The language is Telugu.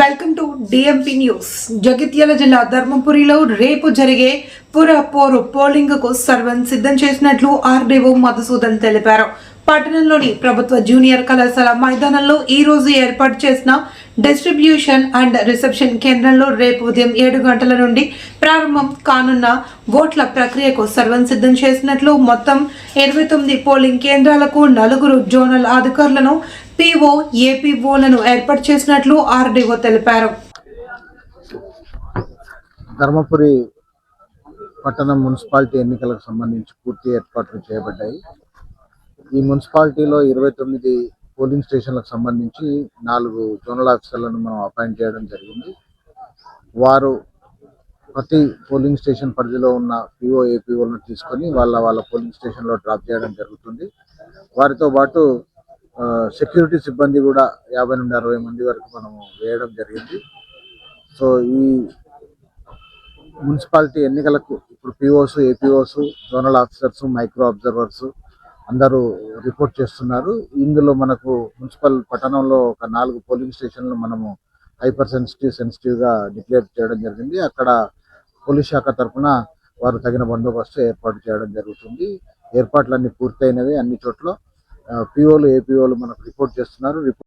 Welcome to DMP news Jagtial జిల్లా ధర్మపురిలో రేపు జరిగే పుర పోరు పోలింగ్కు సర్వం సిద్ధం చేసినట్లు ఆర్డీఓ మధుసూదన్ తెలిపారు. పట్టణంలోని ప్రభుత్వ జూనియర్ కళాశాల మైదానంలో ఈ రోజు ఏర్పాటు చేసిన డిస్ట్రిబ్యూషన్ అండ్ రిసెప్షన్ కేంద్రంలో రేపు ఉదయం ఏడు గంటల నుండి ప్రారంభం కానున్న ఓట్ల ప్రక్రియకు సర్వం సిద్ధం చేసినట్లు మొత్తం ఇరవై తొమ్మిది పోలింగ్ కేంద్రాలకు నలుగురు జోనల్ అధికారులను పీఓ ఏపీఓలను ఏర్పాటు చేసినట్లు ఆర్డీఓ తెలిపారు. ధర్మపురి పట్టణం మున్సిపాలిటీ ఎన్నికలకు సంబంధించి పూర్తి ఏర్పాట్లు చేయబడ్డాయి. ఈ మున్సిపాలిటీలో ఇరవై తొమ్మిది పోలింగ్ స్టేషన్లకు సంబంధించి నాలుగు జోనల్ ఆఫీసర్లను మనం అపాయింట్ చేయడం జరిగింది. వారు ప్రతి పోలింగ్ స్టేషన్ పరిధిలో ఉన్న పిఓ ఏపీఓలను తీసుకొని వాళ్ళ వాళ్ళ పోలింగ్ స్టేషన్లో డ్రాప్ చేయడం జరుగుతుంది. వారితో పాటు సెక్యూరిటీ సిబ్బంది కూడా యాభై నుండి అరవై మంది వరకు మనము వేయడం జరిగింది. సో ఈ మున్సిపాలిటీ ఎన్నికలకు ఇప్పుడు POs APOs zonal officers micro observers అందరూ రిపోర్ట్ చేస్తున్నారు. ఇందులో మనకు మున్సిపల్ పట్టణంలో ఒక నాలుగు పోలింగ్ స్టేషన్లు మనము హైపర్ సెన్సిటివ్ సెన్సిటివ్గా డిక్లేర్ చేయడం జరిగింది. అక్కడ పోలీస్ శాఖ తరఫున వారు తగిన బందోబస్తు ఏర్పాటు చేయడం జరుగుతుంది. ఏర్పాట్లన్నీ పూర్తయినవి అన్ని చోట్ల. పిఓలు ఏపీఓలు మనకు రిపోర్ట్ చేస్తున్నారు.